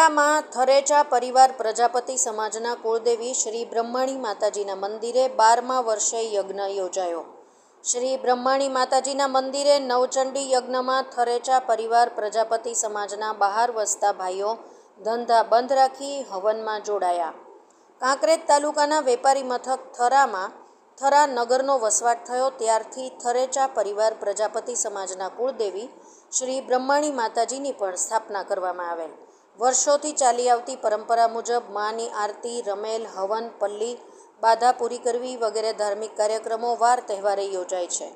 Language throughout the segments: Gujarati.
થરેચા પરિવાર પ્રજાપતિ સમાજના કુળદેવી શ્રી બ્રહ્માણી માતાજીના મંદિરે બારમા વર્ષે યજ્ઞ યોજાયો. શ્રી બ્રહ્માણી માતાજીના મંદિરે નવચંડી યજ્ઞમાં થરેચા પરિવાર પ્રજાપતિ સમાજના બહાર વસતા ભાઈઓ ધંધા બંધ રાખી હવનમાં જોડાયા. કાંકરેજ તાલુકાના વેપારી મથક થરામાં થરા નગરનો વસવાટ થયો, ત્યારથી થરેચા પરિવાર પ્રજાપતિ સમાજના કુળદેવી શ્રી બ્રહ્માણી માતાજીની પણ સ્થાપના કરવામાં આવેલ. વર્ષોથી ચાલી આવતી પરંપરા મુજબ માની આરતી, રમેલ, હવન, પલ્લી, બાધા પૂરી કરવી વગેરે ધાર્મિક કાર્યક્રમો વાર તહેવારે યોજાય છે.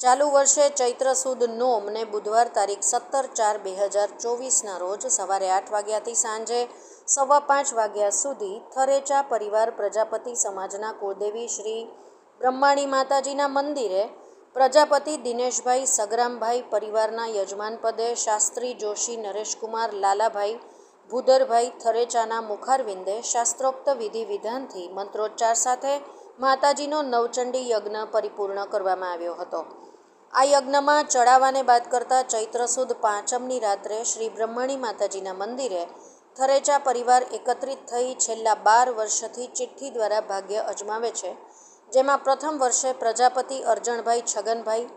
ચાલુ વર્ષે ચૈત્ર સુદ નોમ ને બુધવાર તારીખ સત્તર ચાર બે હજાર ચોવીસના રોજ સવારે આઠ વાગ્યાથી સાંજે સવા પાંચ વાગ્યા સુધી થરેચા પરિવાર પ્રજાપતિ સમાજના કુળદેવી શ્રી બ્રહ્માણી માતાજીના મંદિરે પ્રજાપતિ દિનેશભાઈ સગરામભાઈ પરિવારના યજમાન પદે શાસ્ત્રી જોશી નરેશકુમાર લાલાભાઈ ભૂદરભાઈ થરેચાના મુખારવિંદે શાસ્ત્રોક્ત વિધિ વિધાનથી મંત્રોચ્ચાર સાથે માતાજીનો નવચંડી યજ્ઞ પરિપૂર્ણ કરવામાં આવ્યો હતો. આ યજ્ઞમાં ચડાવાને બાદ કરતા ચૈત્ર સુદ પાંચમની રાત્રે શ્રી બ્રહ્મણી માતાજીના મંદિરે થરેચા પરિવાર એકત્રિત થઈ છેલ્લા બાર વર્ષથી ચિઠ્ઠી દ્વારા ભાગ્ય અજમાવે છે. જેમાં પ્રથમ વર્ષે પ્રજાપતિ અરજણભાઈ છગનભાઈ,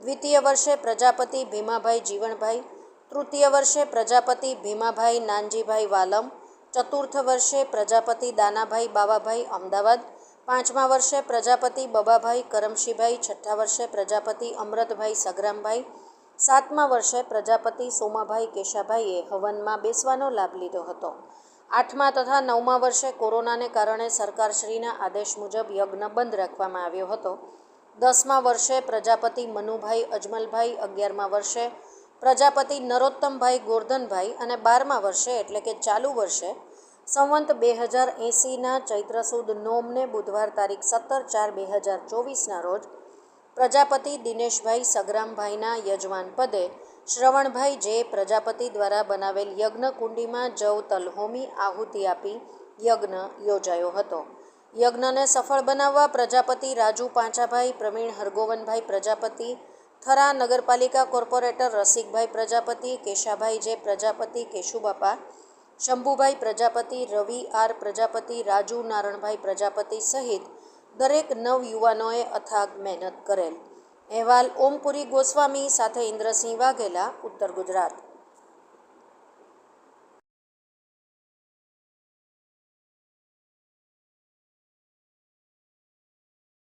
દ્વિતીય વર્ષે પ્રજાપતિ ભીમાભાઈ જીવણભાઈ તૃતીય વર્ષે પ્રજાપતિ ભીમાભાઈ નાનજીભાઈ વાલમ, ચતુર્થ વર્ષે પ્રજાપતિ દાનાભાઈ બાવાભાઈ અમદાવાદ, પાંચમા વર્ષે પ્રજાપતિ બબાભાઈ કરમશીભાઈ, છઠ્ઠા વર્ષે પ્રજાપતિ અમૃતભાઈ સગરામભાઈ, સાતમા વર્ષે પ્રજાપતિ સોમાભાઈ કેશાભાઈએ હવનમાં બેસવાનો લાભ લીધો હતો. આઠમા તથા નવમા વર્ષે કોરોનાને કારણે સરકારશ્રીના આદેશ મુજબ યજ્ઞ બંધ રાખવામાં આવ્યો હતો. દસમા વર્ષે પ્રજાપતિ મનુભાઈ અજમલભાઈ, અગિયારમા વર્ષે પ્રજાપતિ નરોત્તમભાઈ ગોરધનભાઈ અને બારમા વર્ષે એટલે કે ચાલુ વર્ષે સંવંત બે હજાર એંસીના ચૈત્ર સુદ નોમને બુધવાર તારીખ સત્તર ચાર બે હજાર ચોવીસના રોજ પ્રજાપતિ દિનેશભાઈ સગરામભાઈના યજમાન પદે શ્રવણભાઈ જે પ્રજાપતિ દ્વારા બનાવેલ યજ્ઞ કુંડીમાં જવ તલહોમી આહુતિ આપી યજ્ઞ યોજાયો હતો. યજ્ઞને સફળ બનાવવા પ્રજાપતિ રાજુ પાંચાભાઈ, પ્રવીણ હરગોવનભાઈ પ્રજાપતિ, થરા નગરપાલિકા corporator Rasikbhai Prajapati, Keshabhai J Prajapati, Keshubapa, Shambhubhai Prajapati, Ravi R Prajapati, Raju Naranbhai Prajapati સહિત દરેક નવ યુવાનોએ અથાગ મહેનત કરેલ. અહેવાલ ઓમપુરી ગોસ્વામી સાથે ઇન્દ્રસિંહ વાઘેલા ઉત્તર ગુજરાત.